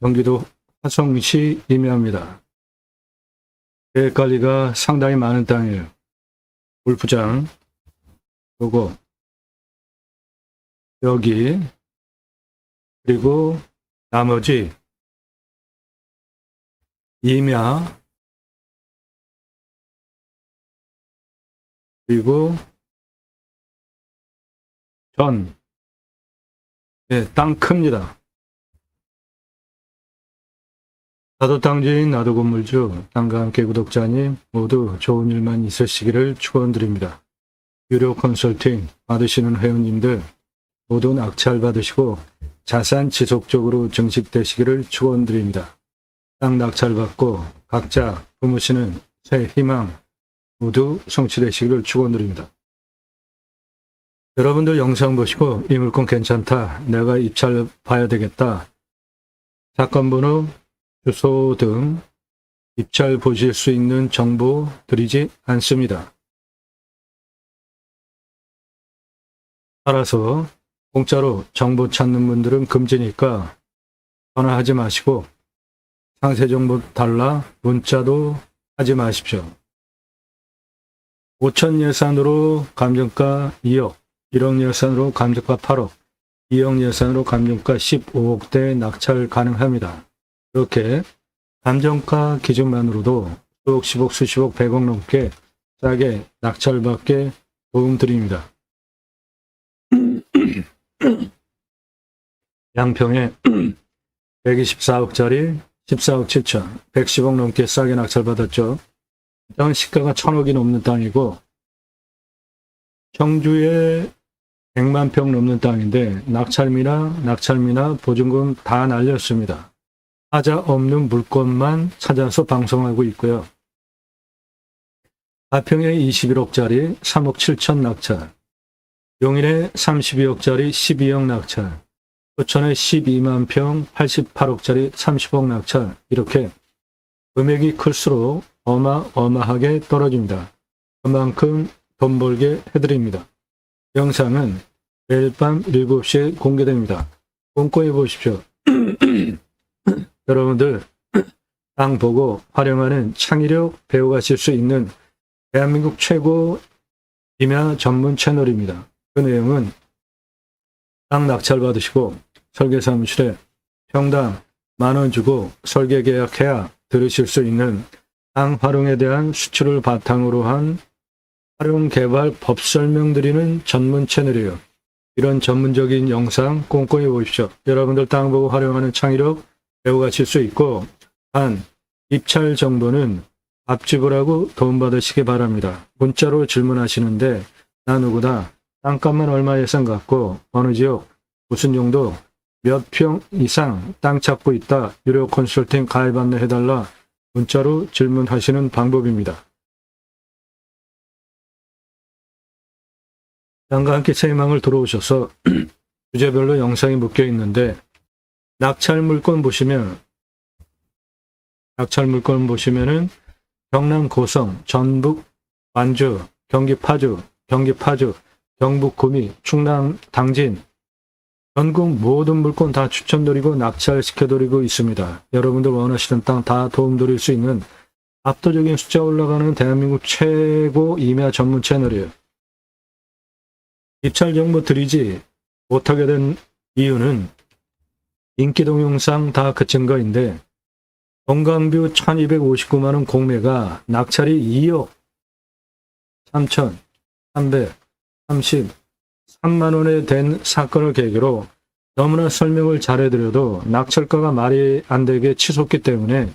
경기도 화성시 임야입니다. 계획관리가 상당히 많은 땅이에요. 골프장, 요거, 여기, 그리고 나머지 임야, 그리고 전, 네, 땅 큽니다. 나도 땅주인 나도 건물주 땅과 함께 구독자님 모두 좋은 일만 있으시기를 축원드립니다. 유료 컨설팅 받으시는 회원님들 모두 낙찰 받으시고 자산 지속적으로 증식되시기를 축원드립니다. 땅 낙찰 받고 각자 품으시는 새 희망 모두 성취되시기를 축원드립니다. 여러분들 영상 보시고 이 물건 괜찮다. 내가 입찰 봐야 되겠다. 사건 번호 주소 등 입찰 보실 수 있는 정보 드리지 않습니다. 따라서 공짜로 정보 찾는 분들은 금지니까 전화하지 마시고 상세 정보 달라 문자도 하지 마십시오. 5천 예산으로 감정가 2억, 1억 예산으로 감정가 8억, 2억 예산으로 감정가 15억대 낙찰 가능합니다. 이렇게 감정가 기준만으로도 수억, 10억, 수십억, 100억 넘게 싸게 낙찰받게 도움드립니다. 양평에 124억짜리 14억 7천, 110억 넘게 싸게 낙찰받았죠. 이 땅은 시가가 천억이 넘는 땅이고 청주에 100만 평 넘는 땅인데 낙찰미나 낙찰미나 보증금 다 날렸습니다. 하자 없는 물건만 찾아서 방송하고 있고요. 가평에 21억짜리 3억 7천 낙찰, 용인에 32억짜리 12억 낙찰, 부천에 12만 평 88억짜리 30억 낙찰 이렇게 금액이 클수록 어마어마하게 떨어집니다. 그만큼 돈 벌게 해드립니다. 영상은 매일 밤 7시에 공개됩니다. 꼼꼼히 보십시오. 여러분들 땅 보고 활용하는 창의력 배워가실 수 있는 대한민국 최고 임야 전문 채널입니다. 그 내용은 땅 낙찰 받으시고 설계 사무실에 평당 만 원 주고 설계 계약해야 들으실 수 있는 땅 활용에 대한 수출을 바탕으로 한 활용 개발 법 설명드리는 전문 채널이에요. 이런 전문적인 영상 꼼꼼히 보십시오. 여러분들 땅 보고 활용하는 창의력 배워가실 수 있고 단 입찰 정보는 앞집을 하고 도움받으시기 바랍니다. 문자로 질문하시는데 나 누구다 땅값만 얼마 예산 갖고 어느 지역 무슨 용도 몇 평 이상 땅 찾고 있다 유료 컨설팅 가입 안내 해달라 문자로 질문하시는 방법입니다. 땅과 함께 새희망을 들어오셔서 주제별로 영상이 묶여 있는데 낙찰 물건 보시면 낙찰 물건 보시면은 경남 고성, 전북 완주, 경기 파주, 경기 파주, 경북 구미, 충남 당진 전국 모든 물건 다 추천드리고 낙찰시켜드리고 있습니다. 여러분들 원하시는 땅 다 도움드릴 수 있는 압도적인 숫자 올라가는 대한민국 최고 임야 전문 채널이에요. 입찰 정보 드리지 못하게 된 이유는 인기 동영상 다 그 증거인데 동강뷰 1259만원 공매가 낙찰이 2억 3천 333만원에 된 사건을 계기로 너무나 설명을 잘해드려도 낙찰가가 말이 안 되게 치솟기 때문에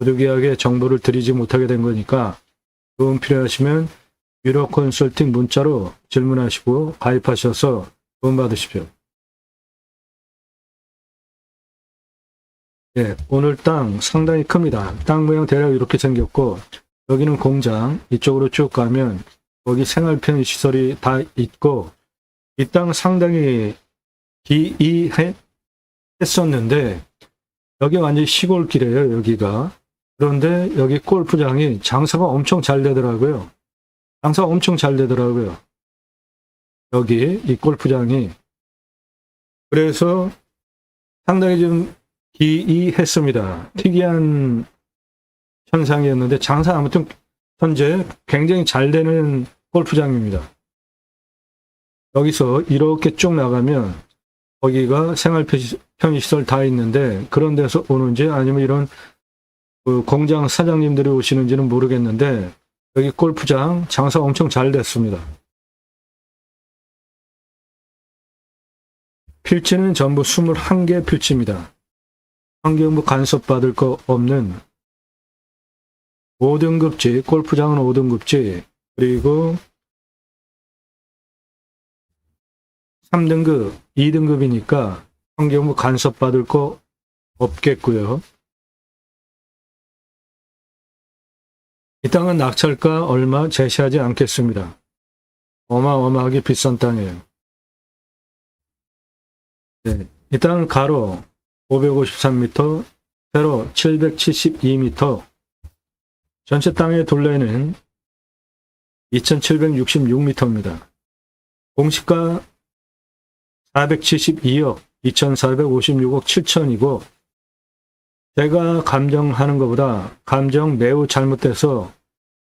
부득이하게 정보를 드리지 못하게 된 거니까 도움 필요하시면 유료 컨설팅 문자로 질문하시고 가입하셔서 도움 받으십시오. 예, 오늘 땅 상당히 큽니다. 땅 모양 대략 이렇게 생겼고 여기는 공장 이쪽으로 쭉 가면 거기 생활 편의 시설이 다 있고 이 땅 상당히 기이했었는데 여기 완전 시골길이에요 여기가. 그런데 여기 골프장이 장사가 엄청 잘 되더라고요. 장사가 엄청 잘 되더라고요. 여기 이 골프장이. 그래서 상당히 좀 기이했습니다. 특이한 현상이었는데 장사 아무튼 현재 굉장히 잘 되는 골프장입니다. 여기서 이렇게 쭉 나가면 거기가 생활 편의시설 다 있는데 그런 데서 오는지 아니면 이런 그 공장 사장님들이 오시는지는 모르겠는데 여기 골프장 장사 엄청 잘 됐습니다. 필지는 전부 21개 필지입니다. 환경부 간섭 받을 거 없는 5등급지, 골프장은 5등급지, 그리고 3등급, 2등급이니까 환경부 간섭 받을 거 없겠고요. 이 땅은 낙찰가 얼마 제시하지 않겠습니다. 어마어마하게 비싼 땅이에요. 네, 이 땅은 가로 553m, 세로 772m, 전체 땅의 둘레는 2766m입니다. 공시가 472억 2456억 7천이고 제가 감정하는 것보다 감정 매우 잘못돼서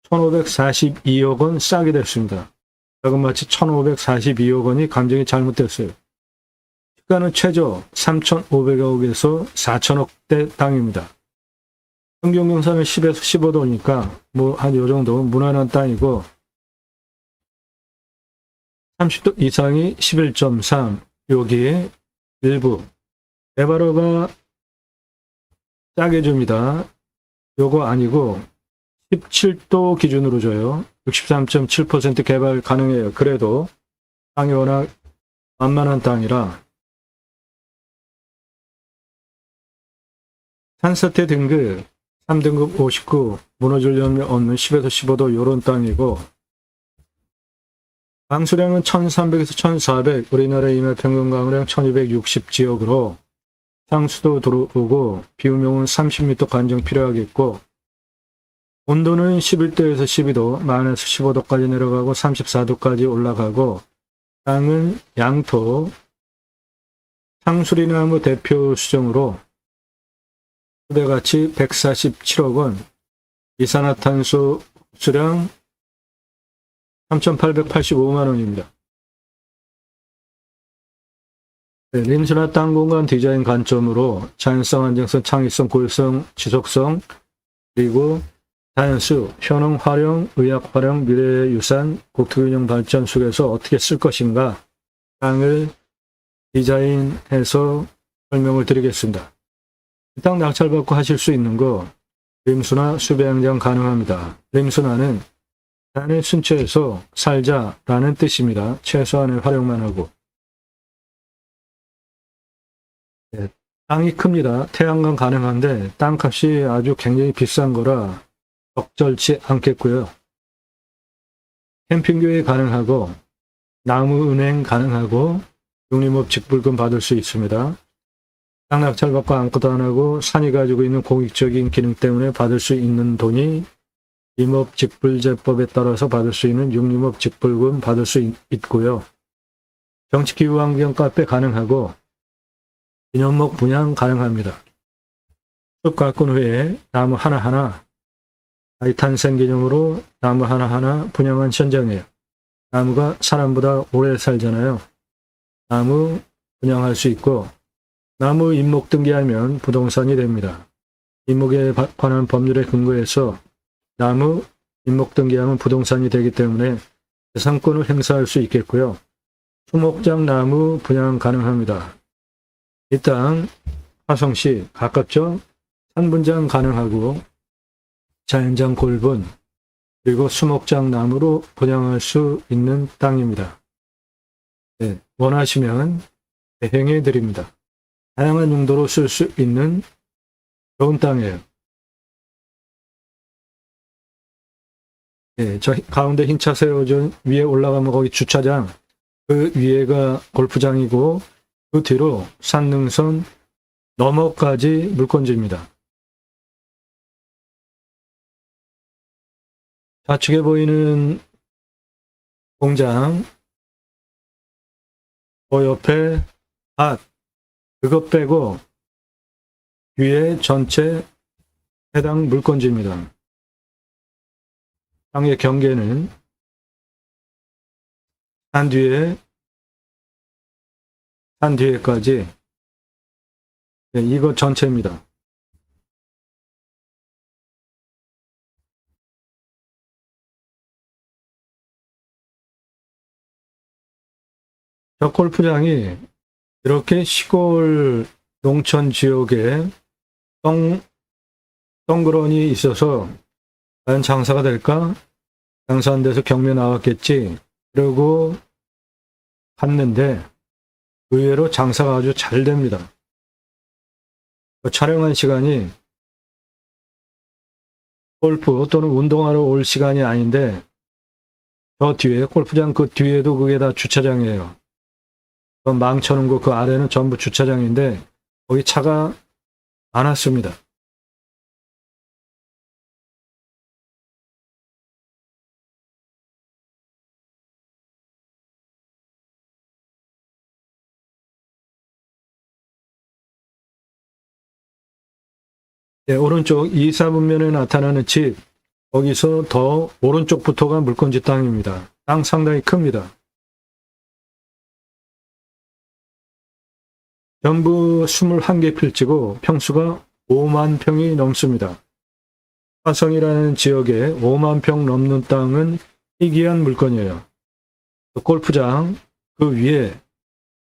1542억 원 싸게 됐습니다. 마치 1542억 원이 감정이 잘못됐어요. 시가는 최저 3,500억에서 4천억대 땅입니다. 평균 경사는 10에서 15도니까 뭐 한 요 정도 무난한 땅이고 30도 이상이 11.3 여기에 일부 개발허가 짜게 줍니다. 요거 아니고 17도 기준으로 줘요. 63.7% 개발 가능해요. 그래도 땅이 워낙 만만한 땅이라 산사태 등급 3등급 59 무너질 염이 없는 10에서 15도 요런 땅이고 강수량은 1300에서 1400 우리나라 임야 평균 강우량 1260 지역으로 상수도 들어오고 비우명은 30m 관정 필요하겠고 온도는 11도에서 12도, 만에서 15도까지 내려가고 34도까지 올라가고 땅은 양토, 상수리나무 대표 수정으로 수대가치 147억 원, 이산화탄소 수량 3,885만 원입니다. 네, 림스나 땅 공간 디자인 관점으로 자연성, 안정성, 창의성, 고유성, 지속성, 그리고 자연수, 효능 활용, 의학 활용, 미래의 유산, 국토균형 발전 속에서 어떻게 쓸 것인가 땅을 디자인해서 설명을 드리겠습니다. 이땅 낙찰받고 하실 수 있는 거 림수나 수배양장 가능합니다. 림수나는 자연의 순처에서 살자라는 뜻입니다. 최소한의 활용만 하고 네, 땅이 큽니다. 태양광 가능한데 땅값이 아주 굉장히 비싼 거라 적절치 않겠고요. 캠핑교회 가능하고 나무은행 가능하고 육림업 직불금 받을 수 있습니다. 땅 낙찰받고 아무것도 안 하고 산이 가지고 있는 공익적인 기능 때문에 받을 수 있는 돈이 임업 직불제법에 따라서 받을 수 있는 육림업 직불금 받을 수 있, 있고요. 정치기후환경 카페 가능하고 기념목 분양 가능합니다. 숲 가꾼 후에 나무 하나하나 아이 탄생 기념으로 나무 하나하나 분양한 현장이에요. 나무가 사람보다 오래 살잖아요. 나무 분양할 수 있고 나무 임목 등기하면 부동산이 됩니다. 임목에 관한 법률에 근거해서 나무 임목 등기하면 부동산이 되기 때문에 재산권을 행사할 수 있겠고요. 수목장 나무 분양 가능합니다. 이 땅 화성시 가깝죠? 산분장 가능하고 자연장 골분 그리고 수목장 나무로 분양할 수 있는 땅입니다. 네, 원하시면 대행해 드립니다. 다양한 용도로 쓸 수 있는 좋은 땅이에요. 네, 저 가운데 흰 차 세워준 위에 올라가면 거기 주차장, 그 위에가 골프장이고 그 뒤로 산능선 너머까지 물건지입니다. 좌측에 보이는 공장, 그 옆에 밭, 그것 빼고 뒤에 전체 해당 물건지입니다. 땅의 경계는 산 뒤에 산 뒤에까지 네, 이거 전체입니다. 저 골프장이 이렇게 시골 농촌 지역에 덩, 덩그러니 있어서 과연 장사가 될까? 장사 안 돼서 경매 나왔겠지. 그러고 갔는데 의외로 장사가 아주 잘 됩니다. 그 촬영한 시간이 골프 또는 운동하러 올 시간이 아닌데 저 뒤에 골프장 그 뒤에도 그게 다 주차장이에요. 그 망쳐놓은 거그 아래는 전부 주차장인데 거기 차가 많았습니다. 네, 오른쪽 2, 4분면에 나타나는 집, 거기서 더 오른쪽부터가 물건지 땅입니다. 땅 상당히 큽니다. 전부 21개 필지고 평수가 5만 평이 넘습니다. 화성이라는 지역에 5만 평 넘는 땅은 희귀한 물건이에요. 그 골프장 그 위에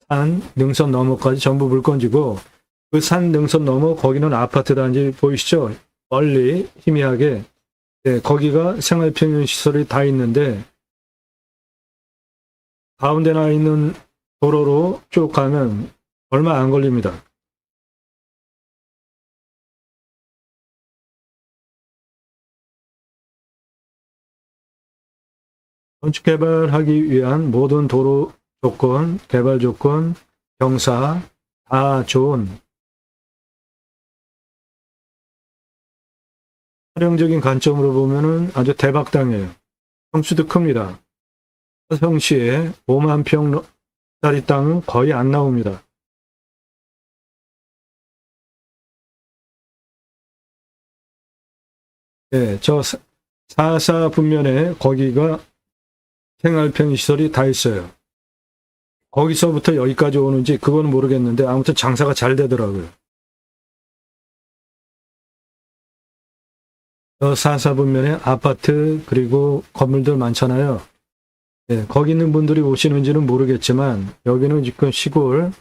산 능선 너머까지 전부 물건지고 그 산 능선 넘어 거기는 아파트 단지 보이시죠? 멀리 희미하게 네, 거기가 생활평형 시설이 다 있는데 가운데 나 있는 도로로 쭉 가면 얼마 안 걸립니다. 건축 개발하기 위한 모든 도로 조건, 개발 조건, 경사 다 좋은 활용적인 관점으로 보면은 아주 대박 땅이에요. 평수도 큽니다. 화성시에 5만 평짜리 땅은 거의 안 나옵니다. 예, 저 사- 사사 분면에 거기가 생활편 시설이 다 있어요. 거기서부터 여기까지 오는지 그거는 모르겠는데 아무튼 장사가 잘 되더라고요. 저 사사 분면에 아파트 그리고 건물들 많잖아요. 예, 거기 있는 분들이 오시는지는 모르겠지만 여기는 지금 시골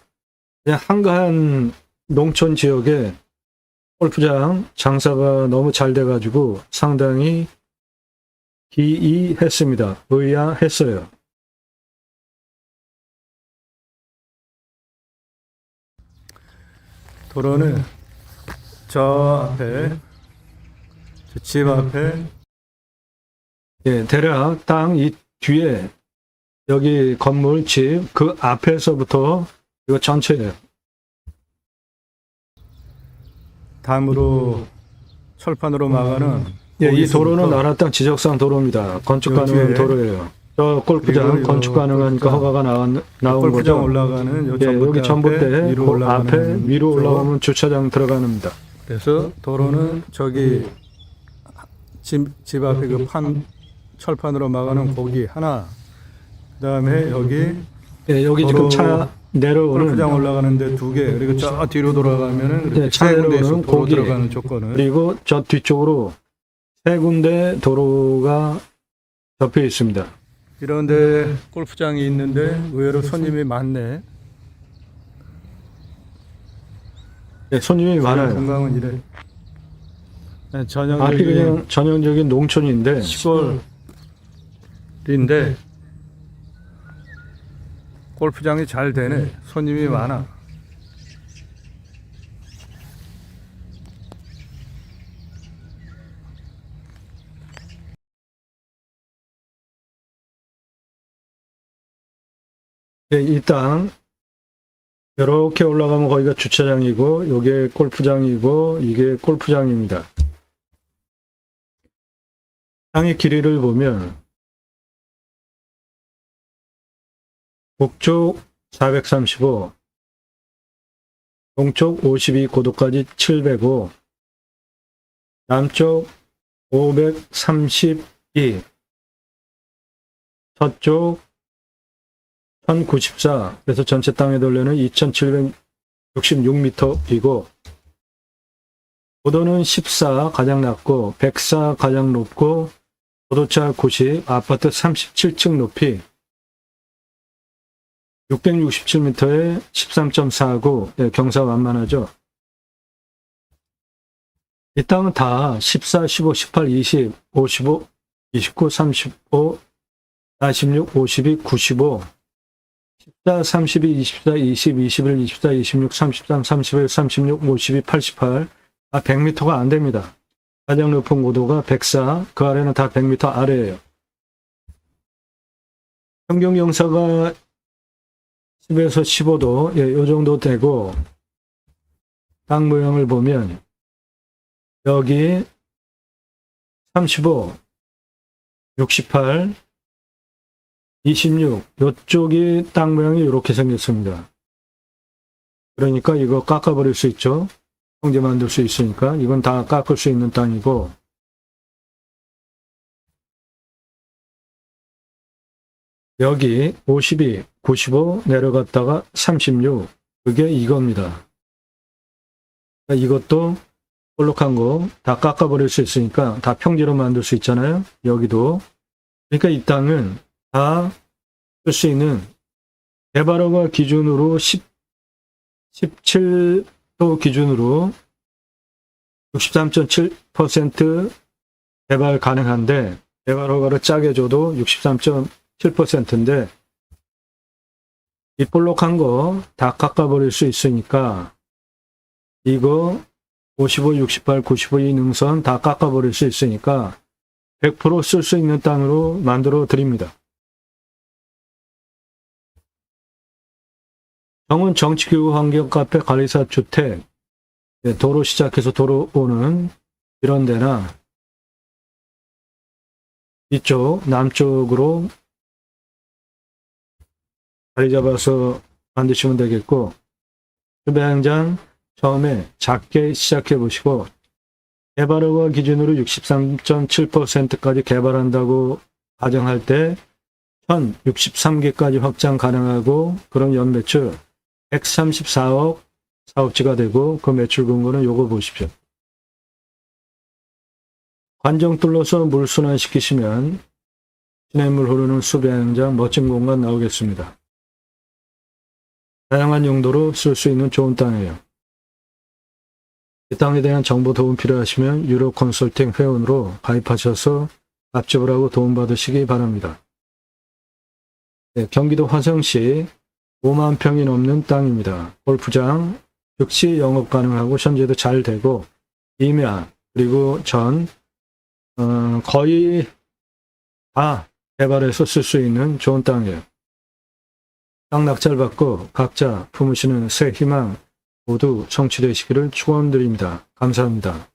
한가한 농촌 지역에 골프장 장사가 너무 잘 돼가지고 상당히 기이했습니다. 의아했어요. 도로는 저 앞에 저 집 앞에 예, 대략 땅 이 뒤에 여기 건물 집 그 앞에서부터 이거 전체예요. 담으로 철판으로 막아는 예, 이 도로는 나라 땅 지적상 도로입니다. 건축 요 가능한 도로예요. 저 골프장 그리고 건축 가능하니까 골프장, 허가가 나온, 나온 골프장 거죠. 올라가는 요 예, 전봇대 여기 전봇대 위로 그 올라가는 앞에 위로 쪽. 올라가면 주차장 들어가는입니다. 그래서 도로는 저기 집, 집 앞에 그 판 철판으로 막아는 고기 하나 그다음에 여기 예, 여기 지금 도로 차 내려오는 골프장 올라가는데 두 개 그리고 저 뒤로 돌아가면은 네, 차로는 도로 거기. 들어가는 조건을 그리고 저 뒤쪽으로 세 군데 도로가 접혀 있습니다. 이런데 골프장이 있는데 의외로 손님이 많네. 예, 손님이 많아요. 건강은 이래. 네, 앞이 전형적인 그냥 전형적인 농촌인데 시골인데 골프장이 잘 되네. 손님이 많아. 예, 이땅 이렇게 올라가면 거기가 주차장이고 요게 골프장이고 이게 골프장입니다. 땅의 길이를 보면 북쪽 435 동쪽 52 고도까지 705, 남쪽 532, 서쪽 1094, 그래서 전체 땅의 돌려는 2766m이고, 고도는 14 가장 낮고, 104 가장 높고, 고도차 90, 아파트 37층 높이, 667m에 13.49, 예, 경사 완만하죠. 이 땅은 다 14, 15, 18, 20, 55, 29, 35, 46, 52, 95, 14, 32, 24, 20, 21, 24, 26, 33, 31, 36, 52, 88, 아, 100m가 안 됩니다. 가장 높은 고도가 104, 그 아래는 다 100m 아래예요. 평균 경사가 10에서 15도, 예, 요 정도 되고, 땅 모양을 보면, 여기 35, 68, 26, 요쪽이 땅 모양이 이렇게 생겼습니다. 그러니까 이거 깎아버릴 수 있죠. 형제 만들 수 있으니까 이건 다 깎을 수 있는 땅이고, 여기 52, 95 내려갔다가 36 그게 이겁니다. 이것도 볼록한 거 다 깎아버릴 수 있으니까 다 평지로 만들 수 있잖아요. 여기도 그러니까 이 땅은 다 쓸 수 있는 개발허가 기준으로 10, 17도 기준으로 63.7% 개발 가능한데 개발 허가를 짜게 줘도 63.7%인데 이 볼록한 거 다 깎아버릴 수 있으니까 이거 55, 68, 95 이 능선 다 깎아버릴 수 있으니까 100%쓸 수 있는 땅으로 만들어 드립니다. 정은 정치교육 환경 카페 관리사 주택 예, 도로 시작해서 도로 오는 이런 데나 이쪽 남쪽으로 자리 잡아서 만드시면 되겠고 주배양장 처음에 작게 시작해 보시고 개발허가 기준으로 63.7%까지 개발한다고 가정할 때 1063개까지 확장 가능하고 그럼 연 매출 134억 사업지가 되고 그 매출 근거는 요거 보십시오. 관정 뚫러서 물 순환시키시면 시냇물 흐르는 수배양장 멋진 공간 나오겠습니다. 다양한 용도로 쓸 수 있는 좋은 땅이에요. 이 땅에 대한 정보 도움 필요하시면 유로 컨설팅 회원으로 가입하셔서 앞집을 하고 도움받으시기 바랍니다. 네, 경기도 화성시 5만 평이 넘는 땅입니다. 골프장 즉시 영업 가능하고 현재도 잘 되고 임야 그리고 전 어, 거의 다 개발해서 쓸 수 있는 좋은 땅이에요. 땅 낙찰 받고 각자 품으시는 새 희망 모두 성취되시기를 축원드립니다. 감사합니다.